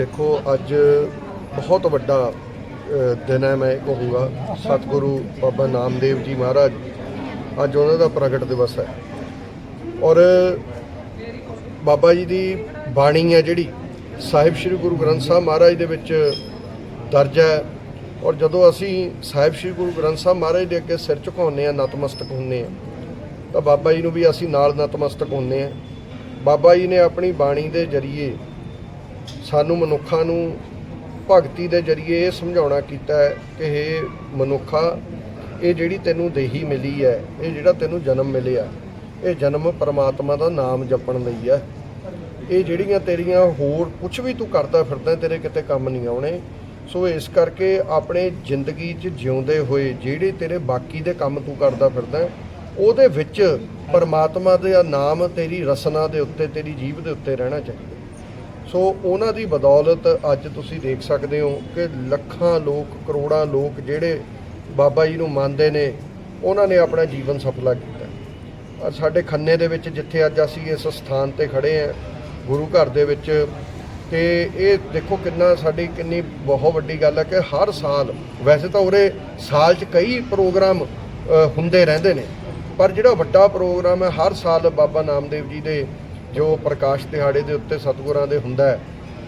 ਦੇਖੋ, ਅੱਜ ਬਹੁਤ ਵੱਡਾ ਦਿਨ ਹੈ, ਮੈਂ ਇਹ ਕਹੂੰਗਾ। ਸਤਿਗੁਰੂ ਬਾਬਾ ਨਾਮਦੇਵ ਜੀ ਮਹਾਰਾਜ, ਅੱਜ ਉਹਨਾਂ ਦਾ ਪ੍ਰਗਟ ਦਿਵਸ ਹੈ। ਔਰ ਬਾਬਾ ਜੀ ਦੀ ਬਾਣੀ ਹੈ ਜਿਹੜੀ, ਸਾਹਿਬ ਸ੍ਰੀ ਗੁਰੂ ਗ੍ਰੰਥ ਸਾਹਿਬ ਮਹਾਰਾਜ ਦੇ ਵਿੱਚ ਦਰਜ ਹੈ। ਔਰ ਜਦੋਂ ਅਸੀਂ ਸਾਹਿਬ ਸ੍ਰੀ ਗੁਰੂ ਗ੍ਰੰਥ ਸਾਹਿਬ ਮਹਾਰਾਜ ਦੇ ਅੱਗੇ ਸਿਰ ਝੁਕਾਉਂਦੇ ਆ ਨਤਮਸਤਕ ਹੁੰਦੇ ਆ ਤਾਂ ਬਾਬਾ ਜੀ ਨੂੰ ਵੀ ਅਸੀਂ ਨਾਲ ਨਤਮਸਤਕ ਹੁੰਦੇ ਆ ਬਾਬਾ ਜੀ ਨੇ ਆਪਣੀ ਬਾਣੀ ਦੇ ਜਰੀਏ ਸਾਨੂੰ ਮਨੁੱਖਾਂ ਨੂੰ ਭਗਤੀ ਦੇ ਜਰੀਏ ਇਹ ਸਮਝਾਉਣਾ ਕੀਤਾ ਹੈ ਕਿ ਇਹ ਮਨੁੱਖਾ, ਇਹ ਜਿਹੜੀ ਤੈਨੂੰ ਦੇਹੀ ਮਿਲੀ ਹੈ, ਇਹ ਜਿਹੜਾ ਤੈਨੂੰ ਜਨਮ ਮਿਲਿਆ, ਇਹ ਜਨਮ ਪਰਮਾਤਮਾ ਦਾ ਨਾਮ ਜਪਣ ਲਈ ਹੈ। ਇਹ ਜਿਹੜੀਆਂ ਤੇਰੀਆਂ ਹੋਰ ਕੁਝ ਵੀ ਤੂੰ ਕਰਦਾ ਫਿਰਦਾ, ਤੇਰੇ ਕਿਤੇ ਕੰਮ ਨਹੀਂ ਆਉਣੇ। ਸੋ ਇਸ ਕਰਕੇ ਆਪਣੇ ਜ਼ਿੰਦਗੀ 'ਚ ਜਿਉਂਦੇ ਹੋਏ ਜਿਹੜੇ ਤੇਰੇ ਬਾਕੀ ਦੇ ਕੰਮ ਤੂੰ ਕਰਦਾ ਫਿਰਦਾ, ਉਹਦੇ ਵਿੱਚ ਪਰਮਾਤਮਾ ਦੇ ਨਾਮ ਤੇਰੀ ਰਸਨਾ ਦੇ ਉੱਤੇ, ਤੇਰੀ ਜੀਭ ਦੇ ਉੱਤੇ ਰਹਿਣਾ ਚਾਹੀਦਾ। ਸੋ ਉਹਨਾਂ ਦੀ ਬਦੌਲਤ ਅੱਜ ਤੁਸੀਂ ਦੇਖ ਸਕਦੇ ਹੋ ਕਿ ਲੱਖਾਂ ਲੋਕ, ਕਰੋੜਾਂ ਲੋਕ ਜਿਹੜੇ ਬਾਬਾ ਜੀ ਨੂੰ ਮੰਨਦੇ ਨੇ, ਉਹਨਾਂ ਨੇ ਆਪਣਾ ਜੀਵਨ ਸਫਲਾ ਕੀਤਾ। ਔਰ ਸਾਡੇ ਖੰਨੇ ਦੇ ਵਿੱਚ ਜਿੱਥੇ ਅੱਜ ਅਸੀਂ ਇਸ ਸਥਾਨ ਤੇ ਖੜੇ ਆ ਗੁਰੂ ਘਰ ਦੇ ਵਿੱਚ, ਤੇ ਇਹ ਦੇਖੋ ਕਿੰਨਾ ਸਾਡੀ ਕਿੰਨੀ ਬਹੁਤ ਵੱਡੀ ਗੱਲ ਹੈ ਕਿ ਹਰ ਸਾਲ, ਵੈਸੇ ਤਾਂ ਉਰੇ ਸਾਲ 'ਚ ਕਈ ਪ੍ਰੋਗਰਾਮ ਹੁੰਦੇ ਰਹਿੰਦੇ ਨੇ, ਪਰ ਜਿਹੜਾ ਵੱਡਾ ਪ੍ਰੋਗਰਾਮ ਹੈ, ਹਰ ਸਾਲ ਬਾਬਾ ਨਾਮਦੇਵ ਜੀ ਦੇ ਜੋ ਪ੍ਰਕਾਸ਼ ਦਿਹਾੜੇ ਦੇ ਉੱਤੇ ਸਤਿਗੁਰਾਂ ਦੇ ਹੁੰਦਾ ਹੈ,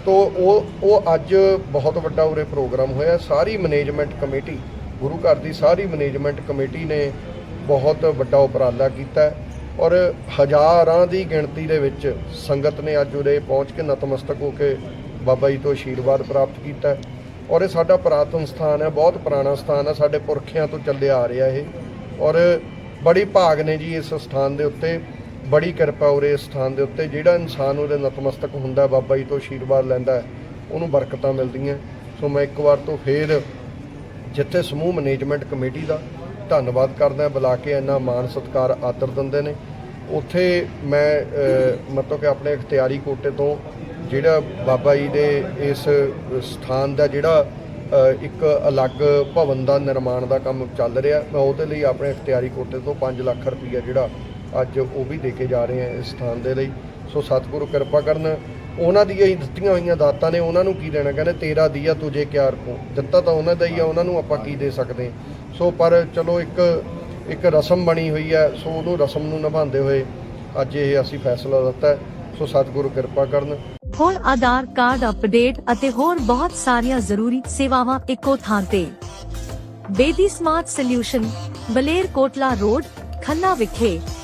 ਤੋ ਉਹ ਉਹ ਅੱਜ ਬਹੁਤ ਵੱਡਾ ਉਰੇ ਪ੍ਰੋਗਰਾਮ ਹੋਇਆ। ਸਾਰੀ ਮੈਨੇਜਮੈਂਟ ਕਮੇਟੀ, ਗੁਰੂ ਘਰ ਦੀ ਸਾਰੀ ਮੈਨੇਜਮੈਂਟ ਕਮੇਟੀ ਨੇ ਬਹੁਤ ਵੱਡਾ ਉਪਰਾਲਾ ਕੀਤਾ ਔਰ ਹਜ਼ਾਰਾਂ ਦੀ ਗਿਣਤੀ ਦੇ ਵਿੱਚ ਸੰਗਤ ਨੇ ਅੱਜ ਉਰੇ ਪਹੁੰਚ ਕੇ ਨਤਮਸਤਕ ਹੋ ਕੇ ਬਾਬਾ ਜੀ ਤੋਂ ਆਸ਼ੀਰਵਾਦ ਪ੍ਰਾਪਤ ਕੀਤਾ ਔਰ ਇਹ ਸਾਡਾ ਪੁਰਾਤਨ ਸਥਾਨ ਹੈ, ਬਹੁਤ ਪੁਰਾਣਾ ਸਥਾਨ ਹੈ, ਸਾਡੇ ਪੁਰਖਿਆਂ ਤੋਂ ਚੱਲਿਆ ਆ ਰਿਹਾ ਇਹ। ਔਰ ਬੜੀ ਭਾਗ ਨੇ ਜੀ ਇਸ ਸਥਾਨ ਦੇ ਉੱਤੇ। ਬੜੀ ਕਿਰਪਾ ਉਰੇ ਇਸ ਸਥਾਨ ਦੇ ਉੱਤੇ। ਜਿਹੜਾ ਇਨਸਾਨ ਉਹਦੇ ਨਤਮਸਤਕ ਹੁੰਦਾ, ਬਾਬਾ ਜੀ ਤੋਂ ਆਸ਼ੀਰਵਾਦ ਲੈਂਦਾ ਉਹਨੂੰ ਬਰਕਤਾਂ ਮਿਲਦੀਆਂ। ਸੋ ਮੈਂ ਇੱਕ ਵਾਰ ਤੋਂ ਫੇਰ ਜਿੱਥੇ ਸਮੂਹ ਮੈਨੇਜਮੈਂਟ ਕਮੇਟੀ ਦਾ ਧੰਨਵਾਦ ਕਰਦਾ, ਬੁਲਾ ਕੇ ਇੰਨਾ ਮਾਣ ਸਤਿਕਾਰ ਆਦਰ ਦਿੰਦੇ ਨੇ। ਉੱਥੇ ਮੈਂ ਮਤਲਬ ਕਿ ਆਪਣੇ ਇਖਤਿਆਰੀ ਕੋਟੇ ਤੋਂ ਜਿਹੜਾ ਬਾਬਾ ਜੀ ਦੇ ਇਸ ਸਥਾਨ ਦਾ ਜਿਹੜਾ ਇੱਕ ਅਲੱਗ ਭਵਨ ਦਾ ਨਿਰਮਾਣ ਦਾ ਕੰਮ ਚੱਲ ਰਿਹਾ, ਮੈਂ ਉਹਦੇ ਲਈ ਆਪਣੇ ਇਖਤਿਆਰੀ ਕੋਟੇ ਤੋਂ 5 ਲੱਖ ਰੁਪਈਆ ਜਿਹੜਾ ਅੱਜ ਉਹ ਵੀ ਦੇ ਕੇ ਜਾ ਰਹੇ ਹਾਂ ਇਸ ਸਥਾਨ ਦੇ ਲਈ। ਸੋ ਸਤਿਗੁਰੂ ਕਿਰਪਾ ਕਰਨ। ਉਹਨਾਂ ਦੀਆਂ ਹੀ ਦਿੱਤੀਆਂ ਹੋਈਆਂ ਦਾਤਾਂ ਨੇ ਉਹਨਾਂ ਨੂੰ ਕੀ ਦੇਣਾ? ਕਹਿੰਦੇ, ਤੇਰਾ ਦੀਆ ਤੁਝੇ ਕਿਆ ਰਖੂੰ ਦਿੱਤਾ ਤਾਂ ਉਹਨਾਂ ਦਾ ਹੀ ਆ, ਉਹਨਾਂ ਨੂੰ ਆਪਾਂ ਕੀ ਦੇ ਸਕਦੇ? ਸੋ ਪਰ ਚਲੋ ਇੱਕ ਇੱਕ ਰਸਮ ਬਣੀ ਹੋਈ ਹੈ ਸੋ ਉਹਨੂੰ ਰਸਮ ਨੂੰ ਨਿਭਾਉਂਦੇ ਹੋਏ ਅੱਜ ਇਹ ਅਸੀਂ ਫੈਸਲਾ ਦਿੱਤਾ। ਸੋ ਸਤਿਗੁਰੂ ਕਿਰਪਾ ਕਰਨ। ਹੁਣ ਆਧਾਰ ਕਾਰਡ ਅਪਡੇਟ ਅਤੇ ਹੋਰ ਬਹੁਤ ਸਾਰੀਆਂ ਜ਼ਰੂਰੀ ਸੇਵਾਵਾਂ ਇੱਕੋ ਥਾਂ ਤੇ। Bedi smart solution Baler Kotla road, Khanna ਵਿਖੇ।